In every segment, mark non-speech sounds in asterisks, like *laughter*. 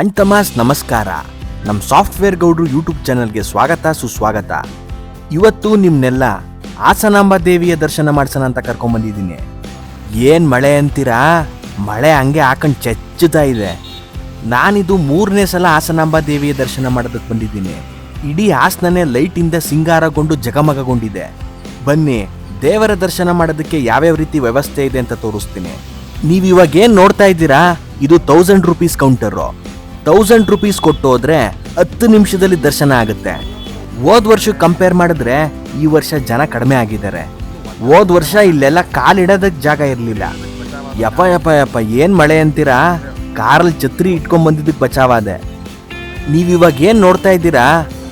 ಅಣ್ಣ ತಮಾಸ್ ನಮಸ್ಕಾರ. ನಮ್ಮ ಸಾಫ್ಟ್ವೇರ್ ಗೌಡ್ರು ಯೂಟ್ಯೂಬ್ ಚಾನಲ್ಗೆ ಸ್ವಾಗತ, ಸುಸ್ವಾಗತ. ಇವತ್ತು ನಿಮ್ಮನ್ನೆಲ್ಲ ಹಾಸನಾಂಬ ದೇವಿಯ ದರ್ಶನ ಮಾಡ್ಸೋಣ ಅಂತ ಕರ್ಕೊಂಬಂದಿದ್ದೀನಿ ಏನು ಮಳೆ ಅಂತೀರಾ? ಮಳೆ ಹಂಗೆ ಹಾಕೊಂಡು ಚಚ್ಚುತ್ತಾ ಇದೆ. ನಾನಿದು ಮೂರನೇ ಸಲ ಹಾಸನಾಂಬ ದೇವಿಯ ದರ್ಶನ ಮಾಡೋದಕ್ಕೆ ಬಂದಿದ್ದೀನಿ. ಇಡೀ ಹಾಸನನೇ ಲೈಟಿಂದ ಸಿಂಗಾರಗೊಂಡು ಜಗಮಗಗೊಂಡಿದೆ. ಬನ್ನಿ, ದೇವರ ದರ್ಶನ ಮಾಡೋದಕ್ಕೆ ಯಾವ್ಯಾವ ರೀತಿ ವ್ಯವಸ್ಥೆ ಇದೆ ಅಂತ ತೋರಿಸ್ತೀನಿ. ನೀವು ಇವಾಗ ಏನು ನೋಡ್ತಾ ಇದ್ದೀರಾ? ಇದು thousand rupees counter thousand rupees ಕೊಟ್ಟು ಹೋದ್ರೆ ಹತ್ತು ನಿಮಿಷದಲ್ಲಿ ದರ್ಶನ ಆಗುತ್ತೆ. ಹೋದ್ ವರ್ಷ ಕಂಪೇರ್ ಮಾಡಿದ್ರೆ ಈ ವರ್ಷ ಜನ ಕಡಿಮೆ ಆಗಿದ್ದಾರೆ. ಹೋದ ವರ್ಷ ಇಲ್ಲೆಲ್ಲ ಕಾಲಿಡೋದಕ್ಕೆ ಜಾಗ ಇರಲಿಲ್ಲ. ಯಪ್ಪ ಯಪ್ಪ ಯಪ್ಪ, ಏನು ಮಳೆ ಅಂತೀರಾ? ಕಾರಲ್ಲಿ ಛತ್ರಿ ಇಟ್ಕೊಂಡ್ ಬಂದಿದ್ದಕ್ಕೆ ಬಚಾವಾದೆ ನೀವಿವಾಗ ಏನು ನೋಡ್ತಾ ಇದ್ದೀರಾ?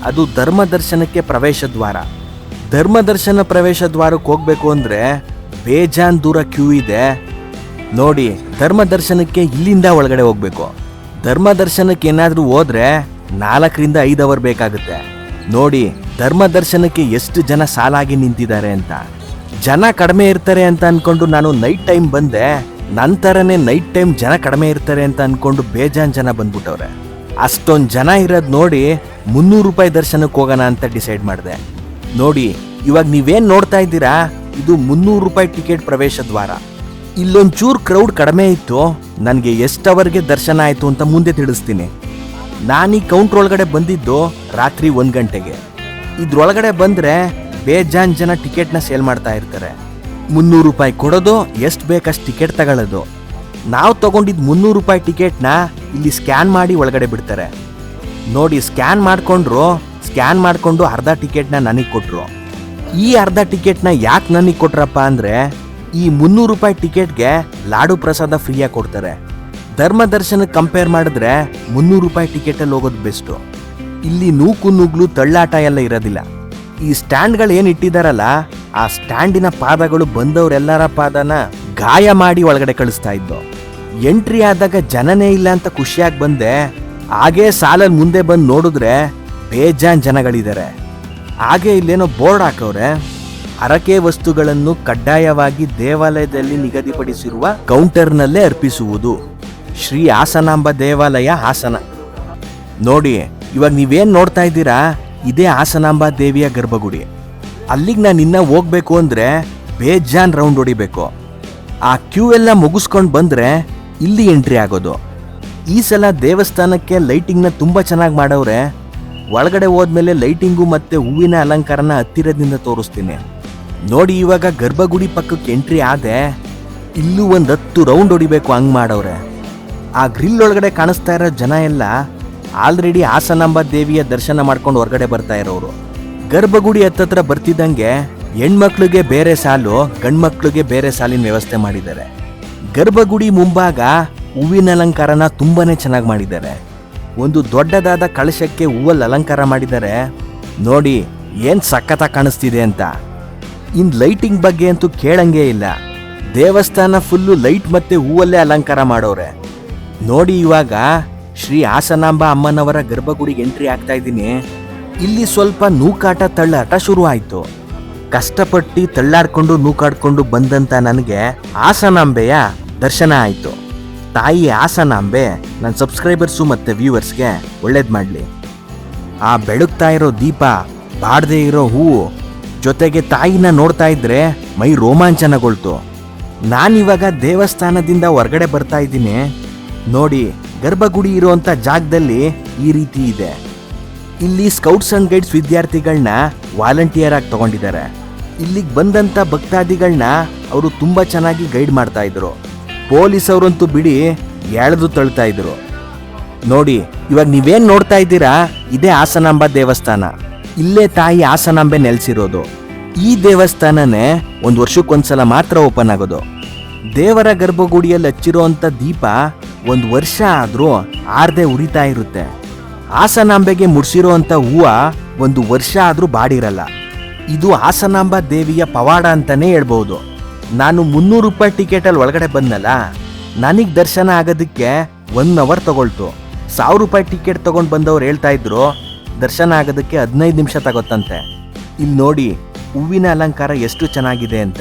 ಅದು ಧರ್ಮ ದರ್ಶನಕ್ಕೆ ಪ್ರವೇಶ ದ್ವಾರ. ಧರ್ಮ ದರ್ಶನ ಪ್ರವೇಶ ದ್ವಾರಕ್ಕೆ ಹೋಗ್ಬೇಕು ಅಂದ್ರೆ ಬೇಜಾನ್ ದೂರ ಕ್ಯೂ ಇದೆ. ನೋಡಿ, ಧರ್ಮ ದರ್ಶನಕ್ಕೆ ಇಲ್ಲಿಂದ ಒಳಗಡೆ ಹೋಗ್ಬೇಕು. ಧರ್ಮ ದರ್ಶನಕ್ಕೆ ಏನಾದರೂ ಹೋದ್ರೆ ನಾಲ್ಕರಿಂದ ಐದು ಅವರ್ ಬೇಕಾಗುತ್ತೆ. ನೋಡಿ ಧರ್ಮ ದರ್ಶನಕ್ಕೆ ಎಷ್ಟು ಜನ ಸಾಲಾಗಿ ನಿಂತಿದ್ದಾರೆ ಅಂತ. ಜನ ಕಡಿಮೆ ಇರ್ತಾರೆ ಅಂತ ಅನ್ಕೊಂಡು ನಾನು ನೈಟ್ ಟೈಮ್ ಬಂದೆ, ನಂತರನೇ ನೈಟ್ ಟೈಮ್ ಜನ ಕಡಿಮೆ ಇರ್ತಾರೆ ಅಂತ ಅನ್ಕೊಂಡು ಬೇಜಾನ್ ಜನ ಬಂದ್ಬಿಟ್ಟವ್ರೆ. ಅಷ್ಟೊಂದು ಜನ ಇರೋದು ನೋಡಿ ಮುನ್ನೂರು ರೂಪಾಯಿ ದರ್ಶನಕ್ಕೆ ಹೋಗೋಣ ಅಂತ ಡಿಸೈಡ್ ಮಾಡಿದೆ. ನೋಡಿ, ಇವಾಗ ನೀವೇನು ನೋಡ್ತಾ ಇದ್ದೀರಾ? ಇದು ಮುನ್ನೂರು ರೂಪಾಯಿ ಟಿಕೆಟ್ ಪ್ರವೇಶ ದ್ವಾರ. ಇಲ್ಲೊಂಚೂರು ಕ್ರೌಡ್ ಕಡಿಮೆ ಇತ್ತು ನನಗೆ ಎಷ್ಟು ಅವರ್ಗೆ ದರ್ಶನ ಆಯಿತು ಅಂತ ಮುಂದೆ ತಿಳಿಸ್ತೀನಿ. ನಾನು ಈ ಕೌಂಟ್ರ್ ಒಳಗಡೆ ಬಂದಿದ್ದು ರಾತ್ರಿ ಒಂದು ಗಂಟೆಗೆ. ಇದ್ರೊಳಗಡೆ ಬಂದರೆ ಬೇಜಾನ್ ಜನ ಟಿಕೆಟ್ನ ಸೇಲ್ ಮಾಡ್ತಾ ಇರ್ತಾರೆ. ಮುನ್ನೂರು ರೂಪಾಯಿ ಕೊಡೋದು, ಎಷ್ಟು ಬೇಕಷ್ಟು ಟಿಕೆಟ್ ತಗೊಳ್ಳೋದು. ನಾವು ತಗೊಂಡಿದ್ದು ಮುನ್ನೂರು ರೂಪಾಯಿ ಟಿಕೆಟ್ನ ಇಲ್ಲಿ ಸ್ಕ್ಯಾನ್ ಮಾಡಿ ಒಳಗಡೆ ಬಿಡ್ತಾರೆ. ನೋಡಿ, ಸ್ಕ್ಯಾನ್ ಮಾಡಿಕೊಂಡ್ರು, ಸ್ಕ್ಯಾನ್ ಮಾಡಿಕೊಂಡು ಅರ್ಧ ಟಿಕೆಟ್ನ ನನಗೆ ಕೊಟ್ಟರು ಈ ಅರ್ಧ ಟಿಕೆಟ್ನ ಯಾಕೆ ನನಗೆ ಕೊಟ್ರಪ್ಪ ಅಂದರೆ ಈ ಮುನ್ನೂರು ರೂಪಾಯಿ ಟಿಕೆಟ್ಗೆ ಲಾಡು ಪ್ರಸಾದ ಫ್ರೀಯಾಗಿ ಕೊಡ್ತಾರೆ. ಧರ್ಮ ದರ್ಶನಕ್ಕೆ ಕಂಪೇರ್ ಮಾಡಿದ್ರೆ ಮುನ್ನೂರು ರೂಪಾಯಿ ಟಿಕೆಟಲ್ಲಿ ಹೋಗೋದು ಬೆಸ್ಟು ಇಲ್ಲಿ ನೂಕು ನುಗ್ಲು ತಳ್ಳಾಟ ಎಲ್ಲ ಇರೋದಿಲ್ಲ. ಈ ಸ್ಟ್ಯಾಂಡ್ಗಳು ಏನು ಇಟ್ಟಿದಾರಲ್ಲ, ಆ ಸ್ಟ್ಯಾಂಡಿನ ಪಾದಗಳು ಬಂದವರೆಲ್ಲರ ಪಾದನ ಗಾಯ ಮಾಡಿ ಒಳಗಡೆ ಕಳಿಸ್ತಾ ಇದ್ದು. ಎಂಟ್ರಿ ಆದಾಗ ಜನನೇ ಇಲ್ಲ ಅಂತ ಖುಷಿಯಾಗಿ ಬಂದೆ, ಹಾಗೇ ಸಾಲಲ್ಲಿ ಮುಂದೆ ಬಂದು ನೋಡಿದ್ರೆ ಬೇಜಾನ್ ಜನಗಳಿದ್ದಾರೆ ಹಾಗೆ ಇಲ್ಲೇನೋ ಬೋರ್ಡ್ ಹಾಕವ್ರೆ. ಹರಕೆ ವಸ್ತುಗಳನ್ನು ಕಡ್ಡಾಯವಾಗಿ ದೇವಾಲಯದಲ್ಲಿ ನಿಗದಿಪಡಿಸಿರುವ ಕೌಂಟರ್ನಲ್ಲೇ ಅರ್ಪಿಸುವುದು. ಶ್ರೀ ಹಾಸನಾಂಬ ದೇವಾಲಯ ಹಾಸನ. ನೋಡಿ, ಇವಾಗ ನೀವೇನು ನೋಡ್ತಾ ಇದ್ದೀರಾ? ಇದೇ ಹಾಸನಾಂಬ ದೇವಿಯ ಗರ್ಭಗುಡಿ. ಅಲ್ಲಿಗೆ ನಾನು ಇನ್ನೂ ಹೋಗ್ಬೇಕು ಅಂದ್ರೆ ಬೇಜಾನ್ ರೌಂಡ್ ಹೊಡಿಬೇಕು. ಆ ಕ್ಯೂ ಎಲ್ಲ ಮುಗಿಸ್ಕೊಂಡು ಬಂದ್ರೆ ಇಲ್ಲಿ ಎಂಟ್ರಿ ಆಗೋದು. ಈ ಸಲ ದೇವಸ್ಥಾನಕ್ಕೆ ಲೈಟಿಂಗ್ನ ತುಂಬ ಚೆನ್ನಾಗಿ ಮಾಡವ್ರೆ. ಒಳಗಡೆ ಹೋದ್ಮೇಲೆ ಲೈಟಿಂಗು ಮತ್ತೆ ಹೂವಿನ ಅಲಂಕಾರನ ಹತ್ತಿರದಿಂದ ತೋರಿಸ್ತೀನಿ. ನೋಡಿ ಇವಾಗ ಗರ್ಭಗುಡಿ ಪಕ್ಕಕ್ಕೆ ಎಂಟ್ರಿ ಆದೆ ಇಲ್ಲೂ ಒಂದು ಹತ್ತು ರೌಂಡ್ ಹೊಡಿಬೇಕು ಹಂಗ್ ಮಾಡವ್ರೆ. ಆ ಗ್ರಿಲ್ ಒಳಗಡೆ ಕಾಣಿಸ್ತಾ ಇರೋ ಜನ ಎಲ್ಲ ಆಲ್ರೆಡಿ ಹಾಸನಾಂಬ ದೇವಿಯ ದರ್ಶನ ಮಾಡ್ಕೊಂಡು ಹೊರಗಡೆ ಬರ್ತಾ ಇರೋರು. ಗರ್ಭಗುಡಿ ಹತ್ತತ್ರ ಬರ್ತಿದ್ದಂಗೆ ಹೆಣ್ಮಕ್ಳಿಗೆ ಬೇರೆ ಸಾಲು, ಗಂಡ್ಮಕ್ಳಿಗೆ ಬೇರೆ ಸಾಲಿನ ವ್ಯವಸ್ಥೆ ಮಾಡಿದ್ದಾರೆ. ಗರ್ಭಗುಡಿ ಮುಂಭಾಗ ಹೂವಿನ ಅಲಂಕಾರನ ತುಂಬಾ ಚೆನ್ನಾಗಿ ಮಾಡಿದ್ದಾರೆ. ಒಂದು ದೊಡ್ಡದಾದ ಕಳಶಕ್ಕೆ ಹೂವಲ್ಲಿ ಅಲಂಕಾರ ಮಾಡಿದ್ದಾರೆ. ನೋಡಿ ಏನು ಸಖತ್ತ ಕಾಣಿಸ್ತಿದೆ ಅಂತ. ಇನ್ ಲೈಟಿಂಗ್ ಬಗ್ಗೆ ಅಂತೂ ಕೇಳಂಗೇ ಇಲ್ಲ. ದೇವಸ್ಥಾನ ಫುಲ್ಲು ಲೈಟ್ ಮತ್ತೆ ಹೂವಲ್ಲೇ ಅಲಂಕಾರ ಮಾಡೋರೆ. ನೋಡಿ ಇವಾಗ ಶ್ರೀ ಹಾಸನಾಂಬ ಅಮ್ಮನವರ ಗರ್ಭಗುಡಿಗೆ ಎಂಟ್ರಿ ಆಗ್ತಾ ಇದ್ದೀನಿ. ಇಲ್ಲಿ ಸ್ವಲ್ಪ ನೂಕಾಟ ತಳ್ಳಾಟ ಶುರು ಆಯ್ತು. ಕಷ್ಟಪಟ್ಟು ತಳ್ಳಾಡ್ಕೊಂಡು ನೂಕಾಡ್ಕೊಂಡು ಬಂದಂತ ನನಗೆ ಹಾಸನಾಂಬೆಯ ದರ್ಶನ ಆಯ್ತು. ತಾಯಿ ಹಾಸನಾಂಬೆ ನನ್ನ ಸಬ್ಸ್ಕ್ರೈಬರ್ಸು ಮತ್ತೆ ವ್ಯೂವರ್ಸ್ಗೆ ಒಳ್ಳೇದು ಮಾಡಲಿ. ಆ ಬೆಳಗ್ತಾ ಇರೋ ದೀಪ ಬಾಡದೇ ಇರೋ ಹೂವು ಜೊತೆಗೆ ತಾಯಿನ ನೋಡ್ತಾ ಇದ್ರೆ ಮೈ ರೋಮಾಂಚನಗೊಳ್ತು. ನಾನಿವಾಗ ದೇವಸ್ಥಾನದಿಂದ ಹೊರಗಡೆ ಬರ್ತಾ ಇದ್ದೀನಿ. ನೋಡಿ, ಗರ್ಭಗುಡಿ ಇರುವಂತ ಜಾಗದಲ್ಲಿ ಈ ರೀತಿ ಇದೆ. ಇಲ್ಲಿ ಸ್ಕೌಟ್ಸ್ ಅಂಡ್ ಗೈಡ್ಸ್ ವಿದ್ಯಾರ್ಥಿಗಳನ್ನ ವಾಲಂಟಿಯರ್ ಆಗಿ ತಗೊಂಡಿದ್ದಾರೆ. ಇಲ್ಲಿಗೆ ಬಂದಂತ ಭಕ್ತಾದಿಗಳನ್ನ ಅವರು ತುಂಬಾ ಚೆನ್ನಾಗಿ ಗೈಡ್ ಮಾಡ್ತಾ ಇದ್ರು. ಪೊಲೀಸ್ ಅವರಂತೂ ಬಿಡಿ ಎಳೆದು ತಳ್ತಾ ಇದ್ರು. ನೋಡಿ, ಇವಾಗ ನೀವೇನ್ ನೋಡ್ತಾ ಇದ್ದೀರಾ? ಇದೇ ಹಾಸನಾಂಬ ದೇವಸ್ಥಾನ. ಇಲ್ಲೇ ತಾಯಿ ಆಸನಾಂಬೆ ನೆಲೆಸಿರೋದು. ಈ ದೇವಸ್ಥಾನನೇ ಒಂದು ವರ್ಷಕ್ಕೊಂದ್ಸಲ ಮಾತ್ರ ಓಪನ್ ಆಗೋದು. ದೇವರ ಗರ್ಭಗುಡಿಯಲ್ಲಿ ಹಚ್ಚಿರುವಂತ ದೀಪ ಒಂದು ವರ್ಷ ಆದರೂ ಆರ್ದೆ ಉರಿತಾ ಇರುತ್ತೆ. ಹಾಸನಾಂಬೆಗೆ ಮುಡ್ಸಿರೋಂಥ ಹೂವು ಒಂದು ವರ್ಷ ಆದರೂ ಬಾಡಿರಲ್ಲ. ಇದು ಹಾಸನಾಂಬ ದೇವಿಯ ಪವಾಡ ಅಂತಲೇ ಹೇಳ್ಬೋದು. ನಾನು ಮುನ್ನೂರು ರೂಪಾಯಿ ಟಿಕೆಟಲ್ಲಿ ಒಳಗಡೆ ಬಂದಲ್ಲ ನನಗೆ ದರ್ಶನ ಆಗೋದಕ್ಕೆ ಒನ್ ಅವರ್ ತಗೊಳ್ತು. ಸಾವಿರ ರೂಪಾಯಿ ಟಿಕೆಟ್ ತೊಗೊಂಡು ಬಂದವ್ರು ಹೇಳ್ತಾ ಇದ್ರು ದರ್ಶನ ಆಗೋದಕ್ಕೆ ಹದಿನೈದು ನಿಮಿಷ ತಗೋತಂತೆ ಇಲ್ಲಿ ನೋಡಿ, ಹೂವಿನ ಅಲಂಕಾರ ಎಷ್ಟು ಚೆನ್ನಾಗಿದೆ ಅಂತ.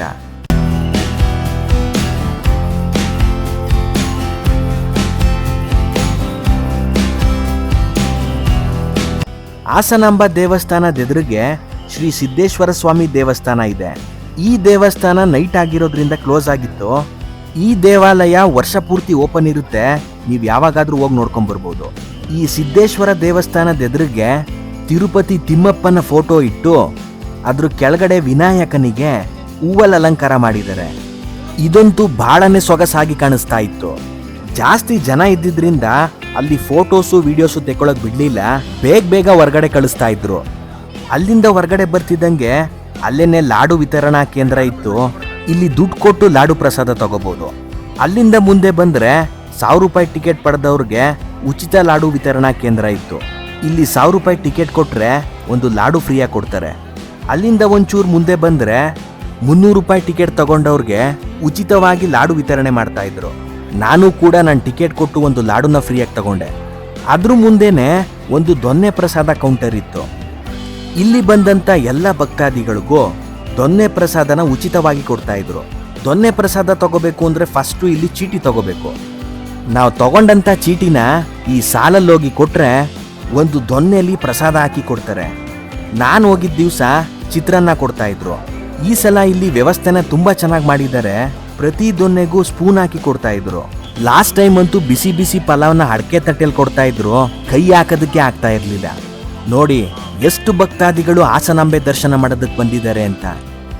ಹಾಸನಾಂಬ ದೇವಸ್ಥಾನದ ಎದುರಿಗೆ ಶ್ರೀ ಸಿದ್ದೇಶ್ವರ ಸ್ವಾಮಿ ದೇವಸ್ಥಾನ ಇದೆ. ಈ ದೇವಸ್ಥಾನ ನೈಟ್ ಆಗಿರೋದ್ರಿಂದ ಕ್ಲೋಸ್ ಆಗಿತ್ತು. ಈ ದೇವಾಲಯ ವರ್ಷ ಪೂರ್ತಿ ಓಪನ್ ಇರುತ್ತೆ. ನೀವು ಯಾವಾಗಾದ್ರೂ ಹೋಗಿ ನೋಡ್ಕೊಂಡ್ ಬರ್ಬೋದು. ಈ ಸಿದ್ದೇಶ್ವರ ದೇವಸ್ಥಾನದ ಎದುರಿಗೆ ತಿರುಪತಿ ತಿಮ್ಮಪ್ಪನ ಫೋಟೋ ಇಟ್ಟು ಅದ್ರ ಕೆಳಗಡೆ ವಿನಾಯಕನಿಗೆ ಹೂವಲ್ ಅಲಂಕಾರ ಮಾಡಿದ್ದಾರೆ. ಇದಂತೂ ಬಹಳನೇ ಸೊಗಸಾಗಿ ಕಾಣಿಸ್ತಾ ಇತ್ತು. ಜಾಸ್ತಿ ಜನ ಇದ್ದಿದ್ರಿಂದ ಅಲ್ಲಿ ಫೋಟೋಸು ವಿಡಿಯೋಸು ತೆಕ್ಕೊಳಕ್ ಬಿಡ್ಲಿಲ್ಲ. ಬೇಗ ಬೇಗ ಹೊರಗಡೆ ಕಳಿಸ್ತಾ ಇದ್ರು. ಅಲ್ಲಿಂದ ಹೊರಗಡೆ ಬರ್ತಿದ್ದಂಗೆ ಅಲ್ಲೇನೆ ಲಾಡು ವಿತರಣಾ ಕೇಂದ್ರ ಇತ್ತು. ಇಲ್ಲಿ ದುಡ್ಡು ಕೊಟ್ಟು ಲಾಡು ಪ್ರಸಾದ ತಗೋಬಹುದು ಅಲ್ಲಿಂದ ಮುಂದೆ ಬಂದ್ರೆ ಸಾವಿರ ರೂಪಾಯಿ ಟಿಕೆಟ್ ಪಡೆದವ್ರಿಗೆ ಉಚಿತ ಲಾಡು ವಿತರಣಾ ಕೇಂದ್ರ ಇತ್ತು. ಇಲ್ಲಿ ಸಾವಿರ ರೂಪಾಯಿ ಟಿಕೆಟ್ ಕೊಟ್ಟರೆ ಒಂದು ಲಾಡು ಫ್ರೀಯಾಗಿ ಕೊಡ್ತಾರೆ. ಅಲ್ಲಿಂದ ಒಂಚೂರು ಮುಂದೆ ಬಂದರೆ ಮುನ್ನೂರು ರೂಪಾಯಿ ಟಿಕೆಟ್ ತಗೊಂಡವ್ರಿಗೆ ಉಚಿತವಾಗಿ ಲಾಡು ವಿತರಣೆ ಮಾಡ್ತಾ ಇದ್ರು. ನಾನು ಕೂಡ ನನ್ನ ಟಿಕೆಟ್ ಕೊಟ್ಟು ಒಂದು ಲಾಡುನ ಫ್ರೀಯಾಗಿ ತಗೊಂಡೆ. ಅದ್ರ ಮುಂದೆನೆ ಒಂದು ದೊನ್ನೆ ಪ್ರಸಾದ ಕೌಂಟರ್ ಇತ್ತು. ಇಲ್ಲಿ ಬಂದಂತ ಎಲ್ಲ ಭಕ್ತಾದಿಗಳಿಗೂ ದೊನ್ನೆ ಪ್ರಸಾದನ ಉಚಿತವಾಗಿ ಕೊಡ್ತಾ ಇದ್ರು. ದೊನ್ನೆ ಪ್ರಸಾದ ತಗೋಬೇಕು ಅಂದ್ರೆ ಫಸ್ಟು ಇಲ್ಲಿ ಚೀಟಿ ತಗೋಬೇಕು. ನಾವು ತಗೊಂಡಂತ ಚೀಟಿನ ಈ ಸಾಲಲ್ಲೋಗಿ ಕೊಟ್ರೆ ಒಂದು ದೊನ್ನೆಲಿ ಪ್ರಸಾದ ಹಾಕಿ ಕೊಡ್ತಾರೆ. ನಾನು ಹೋಗಿದ್ದ ದಿವಸ ಚಿತ್ರಾನ್ನ ಕೊಡ್ತಾ ಇದ್ರು. ಈ ಸಲ ಇಲ್ಲಿ ವ್ಯವಸ್ಥೆನ ತುಂಬಾ ಚೆನ್ನಾಗಿ ಮಾಡಿದ್ದಾರೆ. ಪ್ರತಿ ದೊನ್ನೆಗೂ ಸ್ಪೂನ್ ಹಾಕಿ ಕೊಡ್ತಾ ಇದ್ರು. ಲಾಸ್ಟ್ ಟೈಮ್ ಅಂತೂ ಬಿಸಿ ಬಿಸಿ ಪಲಾವ್ನ ಅಡಕೆ ತಟ್ಟೆಲ್ ಕೊಡ್ತಾ ಇದ್ರು. ಕೈ ಹಾಕೋದಕ್ಕೆ ಆಗ್ತಾ ಇರಲಿಲ್ಲ. ನೋಡಿ, ಎಷ್ಟು ಭಕ್ತಾದಿಗಳು ಹಾಸನಾಂಬೆ ದರ್ಶನ ಮಾಡೋದಕ್ಕೆ ಬಂದಿದ್ದಾರೆ ಅಂತ.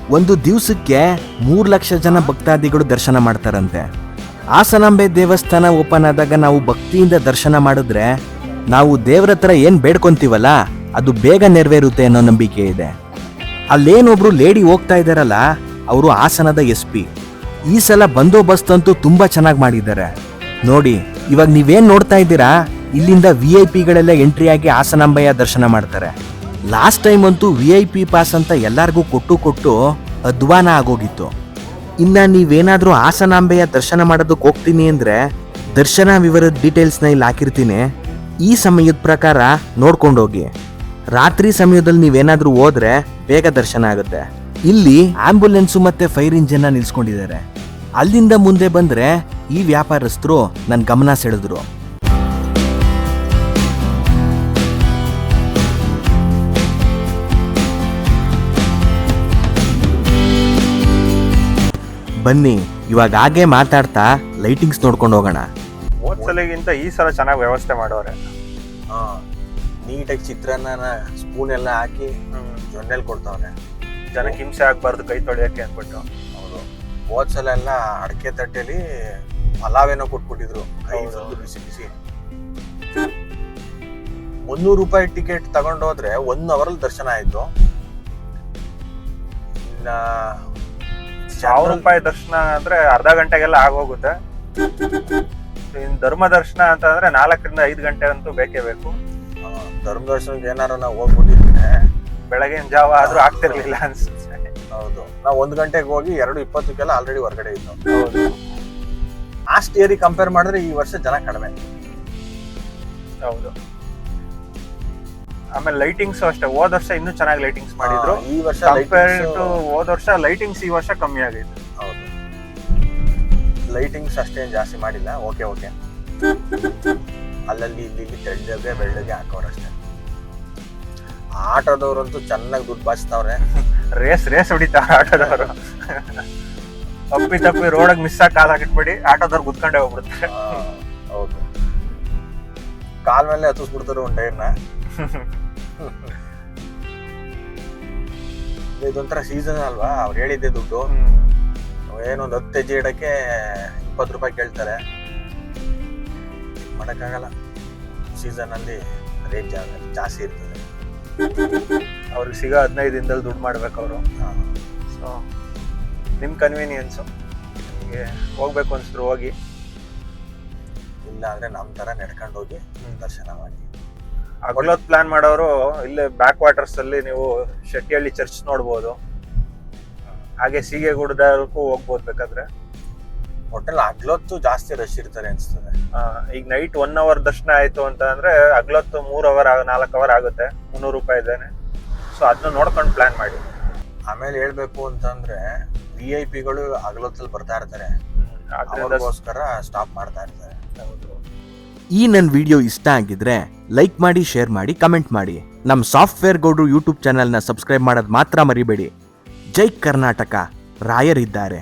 ಒಂದು ದಿವಸಕ್ಕೆ ಮೂರು ಲಕ್ಷ ಜನ ಭಕ್ತಾದಿಗಳು ದರ್ಶನ ಮಾಡ್ತಾರಂತೆ. ಹಾಸನಾಂಬೆ ದೇವಸ್ಥಾನ ಓಪನ್ ಆದಾಗ ನಾವು ಭಕ್ತಿಯಿಂದ ದರ್ಶನ ಮಾಡಿದ್ರೆ ನಾವು ದೇವರ ಹತ್ರ ಏನು ಬೇಡ್ಕೊಂತೀವಲ್ಲ, ಅದು ಬೇಗ ನೆರವೇರುತ್ತೆ ಅನ್ನೋ ನಂಬಿಕೆ ಇದೆ. ಅಲ್ಲೇನೊಬ್ರು ಲೇಡಿ ಹೋಗ್ತಾ ಇದ್ದಾರಲ್ಲ ಅವರು ಹಾಸನದ ಎಸ್ ಪಿ. ಈ ಸಲ ಬಂದೋಬಸ್ತ್ ಅಂತೂ ತುಂಬಾ ಚೆನ್ನಾಗಿ ಮಾಡಿದ್ದಾರೆ. ನೋಡಿ, ಇವಾಗ ನೀವೇನ್ ನೋಡ್ತಾ ಇದ್ದೀರಾ, ಇಲ್ಲಿಂದ ವಿ ಐ ಪಿಗಳೆಲ್ಲ ಎಂಟ್ರಿ ಆಗಿ ಹಾಸನಾಂಬೆಯ ದರ್ಶನ ಮಾಡ್ತಾರೆ. ಲಾಸ್ಟ್ ಟೈಮ್ ಅಂತೂ ವಿ ಐ ಪಿ ಪಾಸ್ ಅಂತ ಎಲ್ಲರಿಗೂ ಕೊಟ್ಟು ಕೊಟ್ಟು ಅಧ್ವಾನ ಆಗೋಗಿತ್ತು. ಇನ್ನ ನೀವೇನಾದರೂ ಹಾಸನಾಂಬೆಯ ದರ್ಶನ ಮಾಡೋದಕ್ಕೆ ಹೋಗ್ತೀನಿ ಅಂದ್ರೆ ದರ್ಶನ ವಿವರದ ಡೀಟೇಲ್ಸ್ನ ಇಲ್ಲಿ ಹಾಕಿರ್ತೀನಿ. ಈ ಸಮಯದ ಪ್ರಕಾರ ನೋಡ್ಕೊಂಡೋಗಿ. ರಾತ್ರಿ ಸಮಯದಲ್ಲಿ ನೀವೇನಾದರೂ ಹೋದ್ರೆ ಬೇಗ ದರ್ಶನ ಆಗುತ್ತೆ. ಇಲ್ಲಿ ಆಂಬ್ಯುಲೆನ್ಸು ಮತ್ತೆ ಫೈರ್ ಇಂಜಿನ್ ನಿಲ್ಸ್ಕೊಂಡಿದ್ದಾರೆ. ಅಲ್ಲಿಂದ ಮುಂದೆ ಬಂದ್ರೆ ಈ ವ್ಯಾಪಾರಸ್ಥರು ನನ್ನ ಗಮನ ಸೆಳೆದ್ರು. ಬನ್ನಿ ಇವಾಗ ಹಾಗೆ ಮಾತಾಡ್ತಾ ಲೈಟಿಂಗ್ಸ್ ನೋಡ್ಕೊಂಡು ಹೋಗೋಣ. ಹೋದ್ಸಲಿಗಿಂತ ಈ ಸಲ ಚೆನ್ನಾಗಿ ವ್ಯವಸ್ಥೆ ಮಾಡೋರೆ. ನೀಟಾಗಿ ಚಿತ್ರಾನ್ನ ಸ್ಪೂನ್ ಎಲ್ಲ ಹಾಕಿ ಜೊನ್ನೆಲ್ ಕೊಡ್ತಾವ್ರೆ. ಜನಕ್ಕೆ ಹಿಂಸೆ ಆಗ್ಬಾರ್ದು ಕೈ ತೊಳೆಯಕ್ಕೆ ಅಂದ್ಬಿಟ್ಟು. ಹೌದು. ಹೋದ ಸಲ ಎಲ್ಲ ಅಡಕೆ ತಟ್ಟೆಲಿ ಪಲಾವೇನೋ ಕೊಟ್ಬಿಟ್ಟಿದ್ರು. ಕೈ. ಫುಲ್ ಬಿಸಿ ಬಿಸಿ. ಮುನ್ನೂರು ರೂಪಾಯಿ ಟಿಕೆಟ್ ತಗೊಂಡೋದ್ರೆ ಒನ್ ಅವರಲ್ಲಿ ದರ್ಶನ ಆಯಿತು. ಇನ್ನ ಸಾವಿರ ರೂಪಾಯಿ ದರ್ಶನ ಅಂದ್ರೆ ಅರ್ಧ ಗಂಟೆಗೆಲ್ಲ ಆಗೋಗುತ್ತೆ. ಇನ್ ಧರ್ಮ ದರ್ಶನ ಅಂತ ಅಂದ್ರೆ ನಾಲ್ಕರಿಂದ ಐದು ಗಂಟೆ ಅಂತೂ ಬೇಕೇ. ಬೇಕು ಧರ್ಮ ದರ್ಶನಕ್ಕೆ ಏನಾರ ನಾವು ಹೋಗ್ಬಿಟ್ಟಿದ್ರೆ ಬೆಳಗಿನ ಜಾವ ಆದ್ರೂ ಆಗ್ತಿರ್ಲಿಲ್ಲ ಅನ್ಸುತ್ತೆ. ಹೌದು. ನಾವು ಒಂದ್ ಗಂಟೆಗೆ ಹೋಗಿ ಎರಡು ಇಪ್ಪತ್ತಕ್ಕೆಲ್ಲ ಆಲ್ರೆಡಿ ಹೊರಗಡೆ ಇದ್ದು. ಹೌದು. ಲಾಸ್ಟ್ ಇಯರ್ ಕಂಪೇರ್ ಮಾಡಿದ್ರೆ ಈ ವರ್ಷ ಜನ ಕಡಿಮೆ. ಹೌದು. ಆಮೇಲೆ ಲೈಟಿಂಗ್ಸ್ ಅಷ್ಟೇ. ಹೋದ ವರ್ಷ ಇನ್ನೂ ಚೆನ್ನಾಗಿ ಲೈಟಿಂಗ್ಸ್ ಮಾಡಿದ್ರು. ಈ ವರ್ಷ ಕಂಪೇರ್ ಟು ಹೋದ ವರ್ಷ ಲೈಟಿಂಗ್ಸ್ ಈ ವರ್ಷ ಕಮ್ಮಿ ಆಗಿತ್ತು ಹೌದು. ಲೈಟಿಂಗ್ಸ್ ಅಷ್ಟೇನು ಜಾಸ್ತಿ ಮಾಡಿಲ್ಲ. ಓಕೆ ಓಕೆ ಅಲ್ಲಲ್ಲಿ ಇಲ್ಲಿ ಇಲ್ಲಿ ತೆಳ್ಳಗೆ ಬೆಳ್ಳಗೆ ಹಾಕೋರಷ್ಟೇ ಆಟೋದವ್ರಂತೂ ಚೆನ್ನಾಗಿ ದುಡ್ಡು ಬಾಚ್ತಾವ್ರೆ. ರೇಸ್ ರೇಸ್ ಹೊಡಿತಾರೆ ಆಟೋದವರು. ತಪ್ಪಿ ತಪ್ಪಿ ರೋಡಗ್ ಮಿಸ್ ಆಗಿ ಕಾಲ್ ಹಾಕಿಟ್ಬಿಡಿ. ಆಟೋದವ್ರು ಕುತ್ಕೊಂಡೇ ಹೋಗ್ಬಿಡ್ತಾರೆ ಹೌದು. ಕಾಲ್ ಮೇಲೆ ಹತ್ತಿಸ್ಬಿಡ್ತಾರೆ ಒಂದು ಟೈರ್ನ *laughs* *laughs* ಇದೊಂಥರ ಸೀಸನ್ ಅಲ್ವಾ? ಅವ್ರು ಹೇಳಿದ್ದೆ ದುಡ್ಡು. ಏನೊಂದು ಹತ್ತು ಹೆಜ್ಜೆ ಇಡಕ್ಕೆ ಇಪ್ಪತ್ತು ರೂಪಾಯಿ ಕೇಳ್ತಾರೆ. ಮಾಡೋಕ್ಕಾಗಲ್ಲ. ಸೀಸನ್ ಅಲ್ಲಿ ರೇಟ್ ಜಾಸ್ತಿ ಇರ್ತದೆ. ಅವ್ರಿಗೆ ಸಿಗೋ ಹದಿನೈದು ದಿನದಲ್ಲಿ ದುಡ್ಡು ಮಾಡ್ಬೇಕು ಅವರು. ಸೊ ನಿಮ್ಮ ಕನ್ವೀನಿಯನ್ಸು ನಿಮಗೆ ಹೋಗ್ಬೇಕು ಅನ್ಸಿದ್ರು ಹೋಗಿ. ಇಲ್ಲ ಅಂದ್ರೆ ನಮ್ಮ ತರ ನಡ್ಕೊಂಡು ಹೋಗಿ ದರ್ಶನ ಮಾಡಿ. ಹಗಲೊತ್ತು ಪ್ಲಾನ್ ಮಾಡೋರು ಇಲ್ಲೇ ಬ್ಯಾಕ್ ವಾಟರ್ಸ್ ಅಲ್ಲಿ ನೀವು ಶೆಟ್ಟಿಹಳ್ಳಿ ಚರ್ಚ್ ನೋಡ್ಬೋದು. ಹಾಗೆ ಸೀಗೆಗುಡ್ದಕ್ಕೂ ಹೋಗ್ಬೋದು ಬೇಕಾದ್ರೆ. ಹೋಟೆಲ್ ಹಗ್ಲೊತ್ತು ಜಾಸ್ತಿ ರಶ್ ಇರ್ತಾರೆ ಅನ್ಸ್ತದೆ. ಈಗ ನೈಟ್ ಒನ್ ಅವರ್ ದರ್ಶನ ಆಯ್ತು ಅಂತ ಅಂದ್ರೆ ಹಗ್ಲೊತ್ತು ಮೂರ್ ಅವರ್ ನಾಲ್ಕು ಅವರ್ ಆಗುತ್ತೆ. ಮುನ್ನೂರು ರೂಪಾಯಿ ಇದ್ದಾನೆ ಸೊ ಅದನ್ನ ನೋಡ್ಕೊಂಡು ಪ್ಲಾನ್ ಮಾಡಿ. ಆಮೇಲೆ ಹೇಳ್ಬೇಕು ಅಂತಂದ್ರೆ ವಿ ಐ ಪಿಗಳು ಹಗಲೊತ್ತಲ್ಲಿ ಬರ್ತಾ ಇರ್ತಾರೆ. ಅದಕ್ಕೋಸ್ಕರ ಸ್ಟಾಪ್ ಮಾಡ್ತಾ ಇರ್ತಾರೆ. ಹೌದು. ಈ ನನ್ನ ವಿಡಿಯೋ ಇಷ್ಟ ಆಗಿದ್ರೆ ಲೈಕ್ ಮಾಡಿ, ಶೇರ್ ಮಾಡಿ, ಕಮೆಂಟ್ ಮಾಡಿ. ನಮ್ಮ ಸಾಫ್ಟ್ವೇರ್ ಗೌಡ್ರು ಯೂಟ್ಯೂಬ್ ಚಾನಲ್ನ ಸಬ್ಸ್ಕ್ರೈಬ್ ಮಾಡೋದು ಮಾತ್ರ ಮರಿಬೇಡಿ. ಜೈ ಕರ್ನಾಟಕ. ರಾಯರಿದ್ದಾರೆ.